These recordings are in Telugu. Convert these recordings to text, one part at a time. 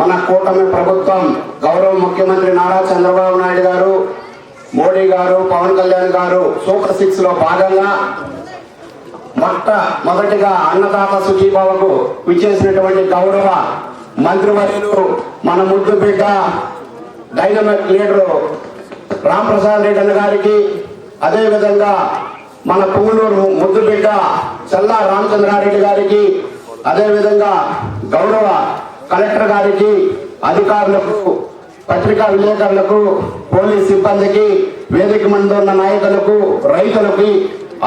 మన కూటమి ప్రభుత్వం గౌరవ ముఖ్యమంత్రి నారా చంద్రబాబు నాయుడు గారు మోడీ గారు పవన్ కళ్యాణ్ గారు సూపర్ సిక్స్లో భాగంగా మొట్ట మొదటిగా అన్నదాత సుఖీబాబుకు విచ్చేసినటువంటి గౌరవ మంత్రివర్యులు మన ముద్దు బిడ్డ డైనమిక్ లీడరు రామ్ ప్రసాద్ రెడ్డి అన్న గారికి అదేవిధంగా మన పువ్వులూరు ముద్దు బిడ్డ చల్లా రామచంద్రారెడ్డి గారికి అదేవిధంగా గౌరవ కలెక్టర్ గారికి అధికారులకు పత్రికా విలేకరులకు పోలీస్ సిబ్బందికి వేదిక మంది ఉన్న నాయకులకు రైతులకి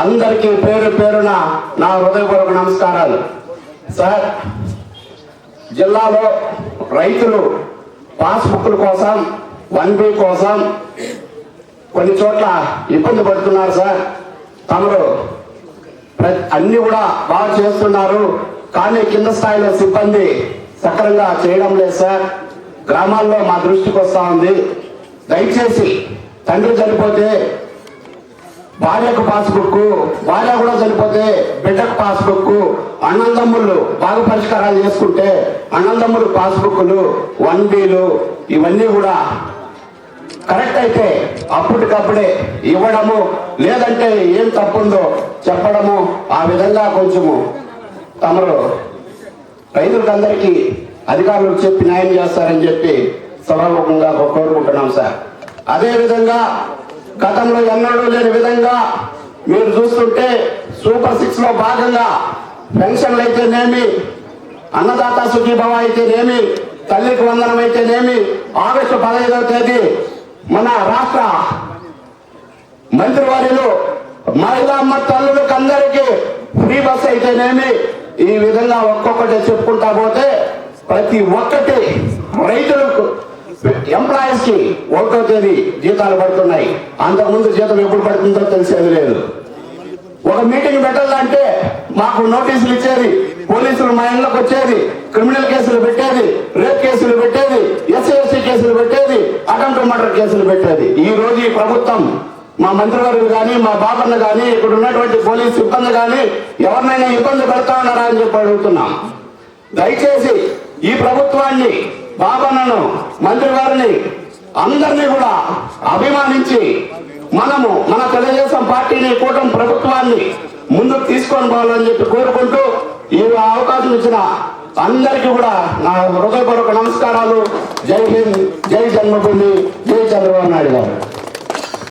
అందరికీ పేరు పేరున నా హృదయపూర్వక నమస్కారాలు. సార్ జిల్లాలో రైతులు పాస్బుక్ల కోసం వన్ బి కోసం కొన్ని చోట్ల ఇబ్బంది పడుతున్నారు సార్. తమరు అన్ని కూడా బాగా చేస్తున్నారు. కానీ కింద స్థాయిలో సిబ్బంది సక్రంగా చేయడం లేదు సార్. గ్రామాల్లో మా దృష్టికి వస్తా ఉంది. దయచేసి తండ్రి చనిపోతే భార్యకు పాస్బుక్ భార్య కూడా చనిపోతే బిడ్డకు పాస్బుక్ అన్నందమ్ముళ్ళు బాగా పరిష్కారాలు చేసుకుంటే అన్నందమ్ములు పాస్బుక్లు వన్ బీలు ఇవన్నీ కూడా కరెక్ట్ అయితే అప్పటికప్పుడే ఇవ్వడము లేదంటే ఏం తప్పుందో చెప్పడము ఆ విధంగా కొంచెము తమరు రైతులకందరికీ అధికారులకు చెప్పి న్యాయం చేస్తారని చెప్పి సభాముఖంగా కోరుకుంటున్నాం సార్. అదే విధంగా గతంలో ఎన్నడూ లేని విధంగా మీరు చూస్తుంటే సూపర్ సిక్స్లో భాగంగా పెన్షన్లు అయితేనేమి అన్నదాత సుఖీభవ అయితేనేమి తల్లికి వందనం అయితేనేమి ఆగస్టు పదహైదవ తేదీ మన రాష్ట్ర మంత్రివర్యులు మహిళా అమ్మ తల్లులకు అందరికీ ఫ్రీ బస్ అయితేనేమి ఈ విధంగా ఒక్కొక్కటి చెప్పుకుంటా పోతే ప్రతి ఒక్కటి రైతులకు ఎంప్లాయీస్కి ఒకటో తేదీ జీతాలు పడుతున్నాయి. అంతకుముందు జీతం ఎప్పుడు పడుతుందో తెలిసేది లేదు. ఒక మీటింగ్ పెట్టాలంటే మాకు నోటీసులు ఇచ్చేది పోలీసులు మా ఇళ్ళకి వచ్చేది క్రిమినల్ కేసులు పెట్టేది రేప్ కేసులు పెట్టేది ఎస్సీ కేసులు పెట్టేది అటెంప్ట్ మర్డర్ కేసులు పెట్టేది. ఈ రోజు ఈ ప్రభుత్వం మా మంత్రివర్యులు కానీ మా బాబన్న కానీ ఇక్కడ ఉన్నటువంటి పోలీస్ సిబ్బంది కానీ ఎవరినైనా ఇబ్బంది పెడతా ఉన్నారా అని చెప్పి అడుగుతున్నాం. దయచేసి ఈ ప్రభుత్వాన్ని బాబన్నను మంత్రివారిని అందరినీ కూడా అభిమానించి మనము మన తెలుగుదేశం పార్టీని కూటమి ప్రభుత్వాన్ని ముందుకు తీసుకొని పోవాలని చెప్పి కోరుకుంటూ ఈ అవకాశం ఇచ్చిన అందరికీ కూడా నా హృదయపూర్వక నమస్కారాలు. జై హింద్ జై జన్మభూమి జై చంద్రబాబు నాయుడు గారు.